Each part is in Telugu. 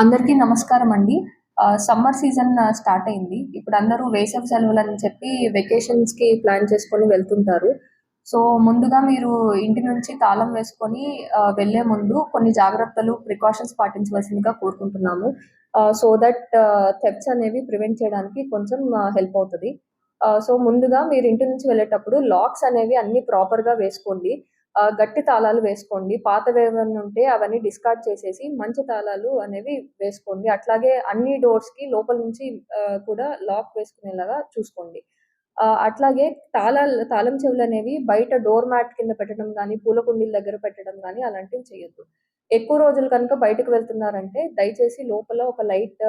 అందరికీ నమస్కారం అండి. సమ్మర్ సీజన్ స్టార్ట్ అయింది. ఇప్పుడు అందరూ వేసవి సెలవులు అని చెప్పి వెకేషన్స్కి ప్లాన్ చేసుకొని వెళ్తుంటారు. సో ముందుగా మీరు ఇంటి నుంచి తాళం వేసుకొని వెళ్ళే ముందు కొన్ని జాగ్రత్తలు ప్రికాషన్స్ పాటించవలసిందిగా కోరుకుంటున్నాము. సో దట్ థెప్స్ అనేవి ప్రివెంట్ చేయడానికి కొంచెం హెల్ప్ అవుతుంది. సో ముందుగా మీరు ఇంటి నుంచి వెళ్ళేటప్పుడు లాక్స్ అనేవి అన్ని ప్రాపర్గా వేసుకోండి. గట్టి తాళాలు వేసుకోండి. పాతవి ఏమైనా ఉంటే అవన్నీ డిస్కార్డ్ చేసేసి మంచి తాళాలు అనేవి వేసుకోండి. అట్లాగే అన్ని డోర్స్కి లోపల నుంచి కూడా లాక్ వేసుకునేలాగా చూసుకోండి. అట్లాగే తాళాలు తాళం చెవులు అనేవి బయట డోర్ మ్యాట్ కింద పెట్టడం కానీ పూల కుండీల దగ్గర పెట్టడం కానీ అలాంటివి చేయొద్దు. ఎక్కువ రోజులు కనుక బయటకు వెళ్తున్నారంటే దయచేసి లోపల ఒక లైట్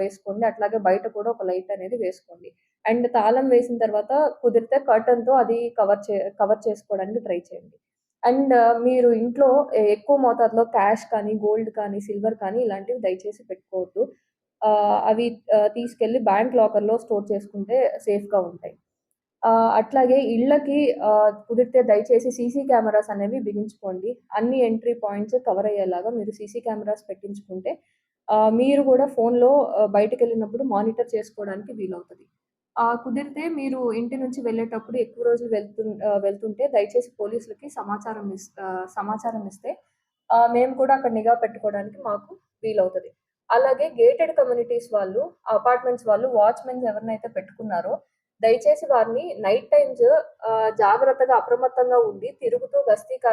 వేసుకోండి. అట్లాగే బయట కూడా ఒక లైట్ అనేది వేసుకోండి. అండ్ తాళం వేసిన తర్వాత కుదిరితే కర్టన్తో అది కవర్ చే కవర్ చేసుకోవడానికి ట్రై చేయండి. అండ్ మీరు ఇంట్లో ఎక్కువ మోతాదులో క్యాష్ కానీ గోల్డ్ కానీ సిల్వర్ కానీ ఇలాంటివి దయచేసి పెట్టుకోవద్దు. అవి తీసుకెళ్ళి బ్యాంక్ లాకర్లో స్టోర్ చేసుకుంటే సేఫ్గా ఉంటాయి. అట్లాగే ఇళ్ళకి కుదిరితే దయచేసి సీసీ కెమెరాస్ అనేవి బిగించుకోండి. అన్ని ఎంట్రీ పాయింట్స్ కవర్ అయ్యేలాగా మీరు సీసీ కెమెరాస్ పెట్టించుకుంటే మీరు కూడా ఫోన్లో బయటకు వెళ్ళినప్పుడు మానిటర్ చేసుకోవడానికి వీలవుతుంది. కుదిరితే మీరు ఇంటి నుంచి వెళ్ళేటప్పుడు ఎక్కువ రోజులు వెళ్తు వెళ్తుంటే దయచేసి పోలీసులకి సమాచారం ఇస్ సమాచారం ఇస్తే మేము కూడా అక్కడ నిఘా పెట్టుకోవడానికి మాకు వీలవుతుంది. అలాగే గేటెడ్ కమ్యూనిటీస్ వాళ్ళు అపార్ట్మెంట్స్ వాళ్ళు వాచ్మెన్స్ ఎవరినైతే పెట్టుకున్నారో దయచేసి వారిని నైట్ టైమ్స్ జాగ్రత్తగా అప్రమత్తంగా ఉండి తిరుగుతూ గస్తీ కా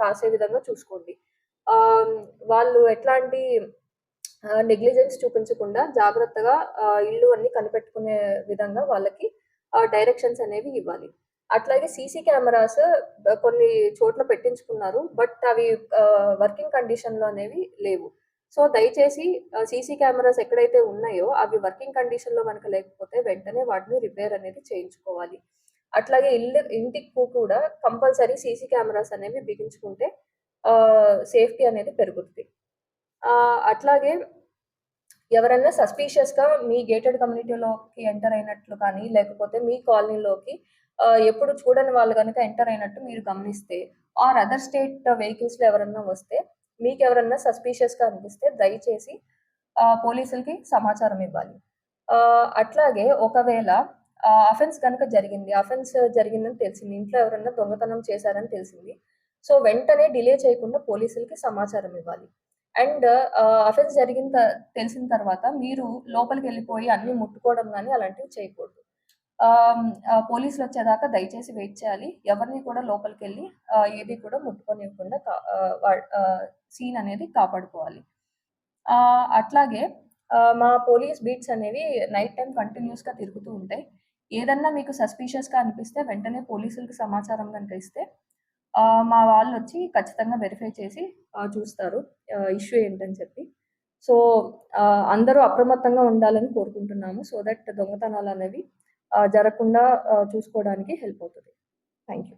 కాసే విధంగా చూసుకోండి. వాళ్ళు ఎట్లాంటి నెగ్లిజెన్స్ చూపించకుండా జాగ్రత్తగా ఇల్లు అన్ని కనిపెట్టుకునే విధంగా వాళ్ళకి డైరెక్షన్స్ అనేవి ఇవ్వాలి. అట్లాగే సీసీ కెమెరాస్ కొన్ని చోట్ల పెట్టించుకున్నారు బట్ అవి వర్కింగ్ కండిషన్లో అనేవి లేవు. సో దయచేసి సీసీ కెమెరాస్ ఎక్కడైతే ఉన్నాయో అవి వర్కింగ్ కండిషన్లో కనుక లేకపోతే వెంటనే వాటిని రిపేర్ అనేది చేయించుకోవాలి. అట్లాగే ఇల్లు ఇంటికి కూడా కంపల్సరీ సీసీ కెమెరాస్ అనేవి బిగించుకుంటే సేఫ్టీ అనేది పెరుగుతుంది అట్లాగే ఎవరైనా సస్పీషియస్గా మీ గేటెడ్ కమ్యూనిటీలోకి ఎంటర్ అయినట్లు కానీ లేకపోతే మీ కాలనీలోకి ఎప్పుడు చూడని వాళ్ళు కనుక ఎంటర్ అయినట్టు మీరు గమనిస్తే ఆర్ అదర్ స్టేట్ వెహికల్స్లో ఎవరన్నా వస్తే మీకు ఎవరన్నా సస్పీషియస్గా అనిపిస్తే దయచేసి పోలీసులకి సమాచారం ఇవ్వాలి. అట్లాగే ఒకవేళ అఫెన్స్ కనుక జరిగింది అఫెన్స్ జరిగిందని తెలిసింది ఇంట్లో ఎవరన్నా దొంగతనం చేశారని తెలిసింది సో వెంటనే డిలే చేయకుండా పోలీసులకి సమాచారం ఇవ్వాలి. అండ్ అఫెన్స్ జరిగిన త- తెలిసిన తర్వాత మీరు లోపలికి వెళ్ళిపోయి అన్ని ముట్టుకోవడం కానీ అలాంటివి చేయకూడదు. ఆమ్, ఆ, పోలీసులు వచ్చేదాకా దయచేసి వెయిట్ చేయాలి. ఎవరిని కూడా లోపలికి వెళ్ళి ఆ, ఏది కూడా ముట్టుకోనివ్వకుండా సీన్ అనేది కాపాడుకోవాలి. ఆ, అట్లాగే ఆ, మా పోలీస్ బీట్స్ అనేవి నైట్ టైం కంటిన్యూస్గా తిరుగుతూ ఉంటాయి. ఏదన్నా మీకు సస్పీషియస్గా అనిపిస్తే వెంటనే పోలీసులకు సమాచారం కనుక ఇస్తే మా వాళ్ళు వచ్చి ఖచ్చితంగా వెరిఫై చేసి చూస్తారు. ఇష్యూ ఏంటని చెప్పి. సో అందరూ అప్రమత్తంగా ఉండాలని కోరుకుంటున్నాము. సో దట్ దొంగతనాలు అనేవి జరగకుండా చూసుకోవడానికి హెల్ప్ అవుతుంది. Thank you